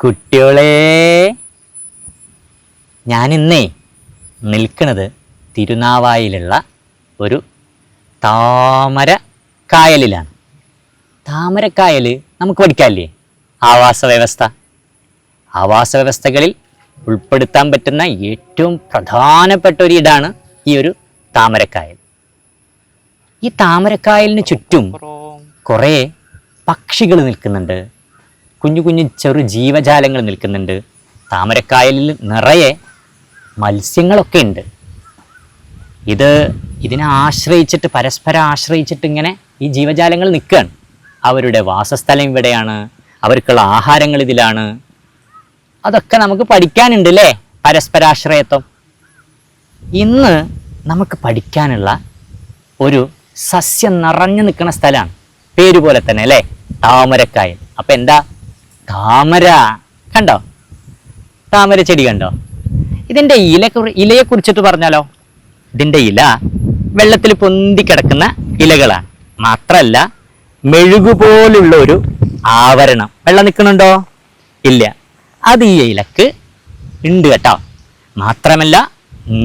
കുട്ടികളെ ഞാനിന്നേ നിൽക്കുന്നത് തിരുനാവായിലുള്ള ഒരു താമര കായലിലാണ്. താമരക്കായൽ നമുക്ക് പഠിക്കാമല്ലേ ആവാസ വ്യവസ്ഥ. ആവാസ വ്യവസ്ഥകളിൽ ഉൾപ്പെടുത്താൻ പറ്റുന്ന ഏറ്റവും പ്രധാനപ്പെട്ട ഒരു ഇടാണ് ഈ ഒരു താമരക്കായൽ ഈ താമരക്കായലിന് ചുറ്റും കുറേ പക്ഷികൾ നിൽക്കുന്നുണ്ട്. കുഞ്ഞു കുഞ്ഞു ചെറു ജീവജാലങ്ങൾ നിൽക്കുന്നുണ്ട്. താമരക്കായലിൽ നിറയെ മത്സ്യങ്ങളൊക്കെ ഉണ്ട്. ഇത് ഇതിനെ ആശ്രയിച്ചിട്ട് പരസ്പരം ആശ്രയിച്ചിട്ട് ഇങ്ങനെ ഈ ജീവജാലങ്ങൾ നിൽക്കുകയാണ്. അവരുടെ വാസസ്ഥലം ഇവിടെയാണ്. അവർക്കുള്ള ആഹാരങ്ങൾ ഇതിലാണ്. അതൊക്കെ നമുക്ക് പഠിക്കാനുണ്ട് അല്ലേ പരസ്പരാശ്രയത്വം. ഇന്ന് നമുക്ക് പഠിക്കാനുള്ള ഒരു സസ്യം നിറഞ്ഞു നിൽക്കുന്ന സ്ഥലമാണ്. പേര് പോലെ തന്നെ അല്ലേ? താമരക്കായൽ. അപ്പം എന്താ? താമര. കണ്ടോ? താമര ചെടി കണ്ടോ? ഇതിന്റെ ഇല ഇലയെ കുറിച്ചിട്ട് പറഞ്ഞാലോ? ഇതിന്റെ ഇല വെള്ളത്തിൽ പൊന്തി കിടക്കുന്ന ഇലകളാണ്. മാത്രല്ല മെഴുകുപോലുള്ള ഒരു ആവരണം. വെള്ളം നിൽക്കുന്നുണ്ടോ? ഇല്ല. അത് ഈ ഇലക്ക് ഉണ്ട് കേട്ടോ. മാത്രമല്ല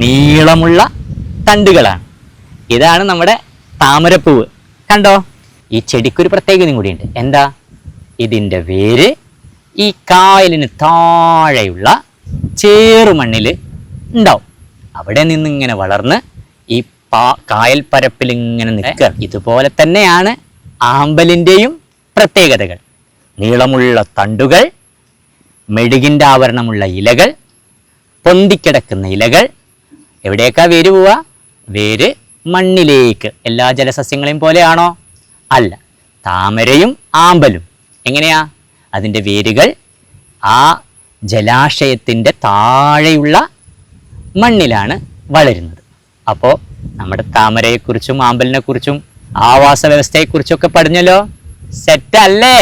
നീളമുള്ള തണ്ടുകളാണ്. ഇതാണ് നമ്മുടെ താമരപ്പൂവ്. കണ്ടോ? ഈ ചെടിക്കൊരു പ്രത്യേകതയും കൂടിയുണ്ട്. എന്താ? ഇതിന്റെ വേര് ഈ കായലിന് താഴെയുള്ള ചേറുമണ്ണിൽ ഉണ്ടാവും. അവിടെ നിന്ന് ഇങ്ങനെ വളർന്ന് ഈ പാ കായൽ പരപ്പിൽ ഇങ്ങനെ നിൽക്കുക. ഇതുപോലെ തന്നെയാണ് ആമ്പലിന്റെയും പ്രത്യേകതകൾ. നീളമുള്ള തണ്ടുകൾ മെഴുകിന്റെ ആവരണമുള്ള ഇലകൾ പൊന്തിക്കിടക്കുന്ന ഇലകൾ. എവിടേക്കാ വേര് പോവുക? വേര് മണ്ണിലേക്ക്. എല്ലാ ജലസസ്യങ്ങളെയും പോലെയാണോ? അല്ല. താമരയും ആമ്പലും. എങ്ങനെയാ? അതിന്റെ വേരുകൾ ആ ജലാശയത്തിന്റെ താഴെയുള്ള മണ്ണിലാണ് വളരുന്നത്. അപ്പോൾ നമ്മുടെ താമരയെക്കുറിച്ചും ആമ്പലിനെക്കുറിച്ചും ആവാസ വ്യവസ്ഥയെക്കുറിച്ചൊക്കെ പഠിഞ്ഞല്ലോ സെറ്റല്ലേ